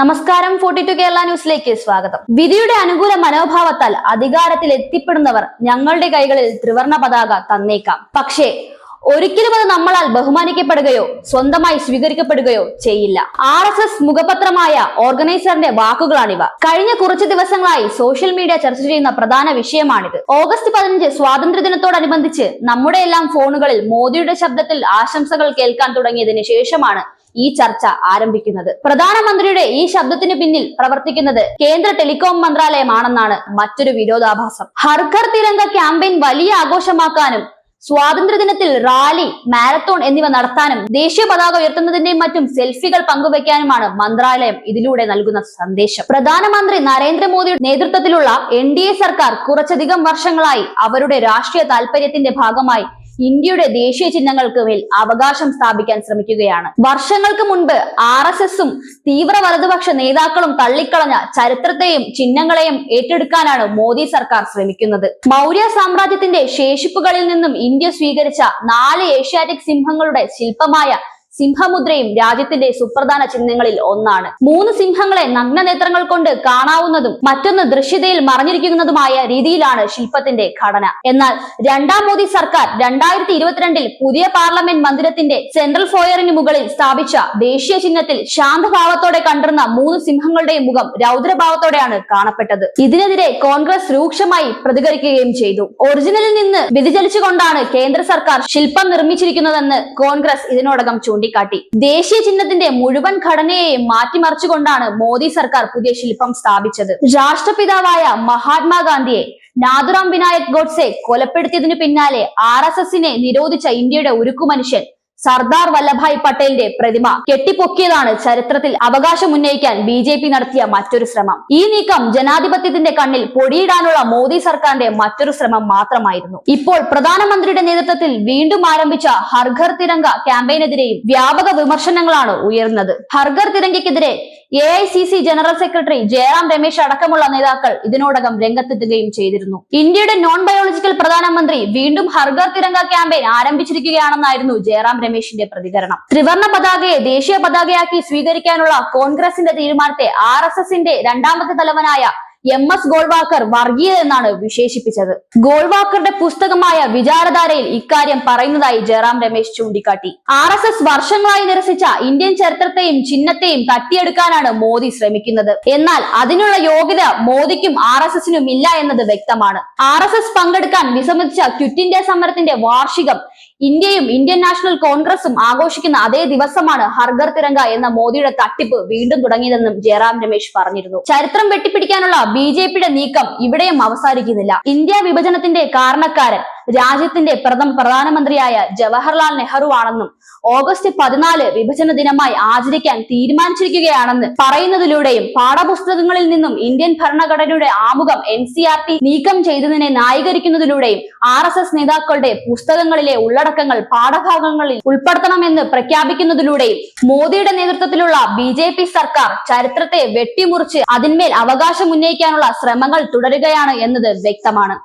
നമസ്കാരം forty to Kerala ന്യൂസിലേക്ക് സ്വാഗതം. വിധിയുടെ അനുകൂല മനോഭാവത്താൽ അധികാരത്തിൽ എത്തിപ്പെടുന്നവർ ഞങ്ങളുടെ കൈകളിൽ ത്രിവർണ പതാക തന്നേക്കാം. പക്ഷേ ഒരിക്കലും അത് നമ്മളാൽ ബഹുമാനിക്കപ്പെടുകയോ സ്വന്തമായി സ്വീകരിക്കപ്പെടുകയോ ചെയ്യില്ല. ആർ എസ് എസ് മുഖപത്രമായ ഓർഗനൈസറിന്റെ വാക്കുകളാണിവ. കഴിഞ്ഞ കുറച്ച് ദിവസങ്ങളായി സോഷ്യൽ മീഡിയ ചർച്ച ചെയ്യുന്ന പ്രധാന വിഷയമാണിത്. ഓഗസ്റ്റ് പതിനഞ്ച് സ്വാതന്ത്ര്യദിനത്തോടനുബന്ധിച്ച് നമ്മുടെ എല്ലാം ഫോണുകളിൽ മോദിയുടെ ശബ്ദത്തിൽ ആശംസകൾ കേൾക്കാൻ തുടങ്ങിയതിന് ശേഷമാണ് ഈ ചർച്ച ആരംഭിക്കുന്നത്. പ്രധാനമന്ത്രിയുടെ ഈ ശബ്ദത്തിന് പിന്നിൽ പ്രവർത്തിക്കുന്നത് കേന്ദ്ര ടെലികോം മന്ത്രാലയമാണെന്നാണ് മറ്റൊരു വിരോധാഭാസം. ഹർഘർ തിരംഗ ക്യാമ്പയിൻ വലിയ ആഘോഷമാക്കാനും സ്വാതന്ത്ര്യദിനത്തിൽ റാലി മാരത്തോൺ എന്നിവ നടത്താനും ദേശീയ പതാക ഉയർത്തുന്നതിന്റെയും മറ്റും സെൽഫികൾ പങ്കുവയ്ക്കാനുമാണ് മന്ത്രാലയം ഇതിലൂടെ നൽകുന്ന സന്ദേശം. പ്രധാനമന്ത്രി നരേന്ദ്രമോദിയുടെ നേതൃത്വത്തിലുള്ള എൻ സർക്കാർ കുറച്ചധികം വർഷങ്ങളായി അവരുടെ രാഷ്ട്രീയ താൽപര്യത്തിന്റെ ഭാഗമായി ഇന്ത്യയുടെ ദേശീയ ചിഹ്നങ്ങൾക്ക് മേൽ അവകാശം സ്ഥാപിക്കാൻ ശ്രമിക്കുകയാണ്. വർഷങ്ങൾക്ക് മുൻപ് ആർ എസ് എസും തീവ്ര വലതുപക്ഷ നേതാക്കളും തള്ളിക്കളഞ്ഞ ചരിത്രത്തെയും ചിഹ്നങ്ങളെയും ഏറ്റെടുക്കാനാണ് മോദി സർക്കാർ ശ്രമിക്കുന്നത്. മൗര്യ സാമ്രാജ്യത്തിന്റെ ശേഷിപ്പുകളിൽ നിന്നും ഇന്ത്യ സ്വീകരിച്ച നാല് ഏഷ്യാറ്റിക് സിംഹങ്ങളുടെ ശില്പമായ സിംഹമുദ്രയും രാജ്യത്തിന്റെ സുപ്രധാന ചിഹ്നങ്ങളിൽ ഒന്നാണ്. മൂന്ന് സിംഹങ്ങളെ നഗ്ന നേത്രങ്ങൾ കൊണ്ട് കാണാവുന്നതും മറ്റൊന്ന് ദൃശ്യതയിൽ മറഞ്ഞിരിക്കുന്നതുമായ രീതിയിലാണ് ശില്പത്തിന്റെ ഘടന. എന്നാൽ രണ്ടാം മോദി സർക്കാർ രണ്ടായിരത്തി ഇരുപത്തിരണ്ടിൽ പുതിയ പാർലമെന്റ് മന്ദിരത്തിന്റെ സെൻട്രൽ ഫോയറിന് മുകളിൽ സ്ഥാപിച്ച ദേശീയ ചിഹ്നത്തിൽ ശാന്തഭാവത്തോടെ കണ്ടിരുന്ന മൂന്ന് സിംഹങ്ങളുടെയും മുഖം രൗദ്രഭാവത്തോടെയാണ് കാണപ്പെട്ടത്. ഇതിനെതിരെ കോൺഗ്രസ് രൂക്ഷമായി പ്രതികരിക്കുകയും ചെയ്തു. ഒറിജിനലിൽ നിന്ന് വ്യതിചലിച്ചുകൊണ്ടാണ് കേന്ദ്ര സർക്കാർ ശില്പം നിർമ്മിച്ചിരിക്കുന്നതെന്ന് കോൺഗ്രസ് ഇതിനോടകം ചൂണ്ടിക്കാട്ടി. ദേശീയ ചിഹ്നത്തിന്റെ മുഴുവൻ ഘടനയെയും മാറ്റിമറിച്ചുകൊണ്ടാണ് മോദി സർക്കാർ പുതിയ ശില്പം സ്ഥാപിച്ചത്. രാഷ്ട്രപിതാവായ മഹാത്മാഗാന്ധിയെ നാഥുറാം വിനായക് ഗോഡ്സെ കൊലപ്പെടുത്തിയതിനു പിന്നാലെ ആർ എസ് എസിനെ നിരോധിച്ച ഇന്ത്യയുടെ ഉരുക്കു മനുഷ്യൻ സർദാർ വല്ലഭായ് പട്ടേലിന്റെ പ്രതിമ കെട്ടിപ്പൊക്കിയതാണ് ചരിത്രത്തിൽ അവകാശം ഉന്നയിക്കാൻ ബി ജെ പി നടത്തിയ മറ്റൊരു ശ്രമം. ഈ നീക്കം ജനാധിപത്യത്തിന്റെ കണ്ണിൽ പൊടിയിടാനുള്ള മോദി സർക്കാരിന്റെ മറ്റൊരു ശ്രമം മാത്രമായിരുന്നു. ഇപ്പോൾ പ്രധാനമന്ത്രിയുടെ നേതൃത്വത്തിൽ വീണ്ടും ആരംഭിച്ച ഹർഘർ തിരങ്ക ക്യാമ്പയിനെതിരെയും വ്യാപക വിമർശനങ്ങളാണ് ഉയർന്നത് ഹർഘർ തിരങ്കയ്ക്കെതിരെ A I C C general secretary Jairam Ramesh അടക്കമുള്ള നേതാക്കൾ ഇതിനോടകം രംഗത്തെത്തുകയും ചെയ്തിരുന്നു. ഇന്ത്യയുടെ നോൺ ബയോളജിക്കൽ പ്രധാനമന്ത്രി വീണ്ടും ഹർഘർ തിരങ്ക ക്യാമ്പയിൻ ആരംഭിച്ചിരിക്കുകയാണെന്നായിരുന്നു ജയറാം രമേശിന്റെ പ്രതികരണം. ത്രിവർണ പതാകയെ ദേശീയ പതാകയാക്കി സ്വീകരിക്കാനുള്ള കോൺഗ്രസിന്റെ തീരുമാനത്തെ ആർ എസ് എസിന്റെ രണ്ടാമത്തെ തലവനായ എം എസ് ഗോൾവാക്കർ വർഗീയത എന്നാണ് വിശേഷിപ്പിച്ചത്. ഗോൾവാക്കറുടെ പുസ്തകമായ വിചാരധാരയിൽ ഇക്കാര്യം പറയുന്നതായി ജയറാം രമേശ് ചൂണ്ടിക്കാട്ടി. ആർ എസ് എസ് വർഷങ്ങളായി നിരസിച്ച ഇന്ത്യൻ ചരിത്രത്തെയും ചിഹ്നത്തെയും തട്ടിയെടുക്കാനാണ് മോദി ശ്രമിക്കുന്നത്. എന്നാൽ അതിനുള്ള യോഗ്യത മോദിക്കും ആർ എസ് എസിനും ഇല്ല എന്നത് വ്യക്തമാണ്. ആർ എസ് എസ് പങ്കെടുക്കാൻ വിസമ്മതിച്ച ക്വിറ്റ് ഇന്ത്യ സമരത്തിന്റെ വാർഷികം ഇന്ത്യയും ഇന്ത്യൻ നാഷണൽ കോൺഗ്രസും ആഘോഷിക്കുന്ന അതേ ദിവസമാണ് ഹർഗർ തിരങ്ക എന്ന മോദിയുടെ തട്ടിപ്പ് വീണ്ടും തുടങ്ങിയതെന്നും ജയറാം രമേശ് പറഞ്ഞിരുന്നു. ചരിത്രം വെട്ടിപ്പിടിക്കാനുള്ള ബി നീക്കം ഇവിടെയും അവസാനിക്കുന്നില്ല. ഇന്ത്യ വിഭജനത്തിന്റെ കാരണക്കാരൻ രാജ്യത്തിന്റെ പ്രഥമ പ്രധാനമന്ത്രിയായ ജവഹർലാൽ നെഹ്റു ആണെന്നും ഓഗസ്റ്റ് പതിനാല് വിഭജന ദിനമായി ആചരിക്കാൻ തീരുമാനിച്ചിരിക്കുകയാണെന്ന് പറയുന്നതിലൂടെയും പാഠപുസ്തകങ്ങളിൽ നിന്നും ഇന്ത്യൻ ഭരണഘടനയുടെ ആമുഖം എൻ സി ആർ ടി നീക്കം ചെയ്തതിനെ ന്യായീകരിക്കുന്നതിലൂടെയും ആർ എസ് എസ് നേതാക്കളുടെ പുസ്തകങ്ങളിലെ ഉള്ളടക്കങ്ങൾ പാഠഭാഗങ്ങളിൽ ഉൾപ്പെടുത്തണമെന്ന് പ്രഖ്യാപിക്കുന്നതിലൂടെയും മോദിയുടെ നേതൃത്വത്തിലുള്ള ബി ജെ പി സർക്കാർ ചരിത്രത്തെ വെട്ടിമുറിച്ച് അതിന്മേൽ അവകാശം ഉന്നയിക്കാനുള്ള ശ്രമങ്ങൾ തുടരുകയാണ് എന്നത് വ്യക്തമാണ്.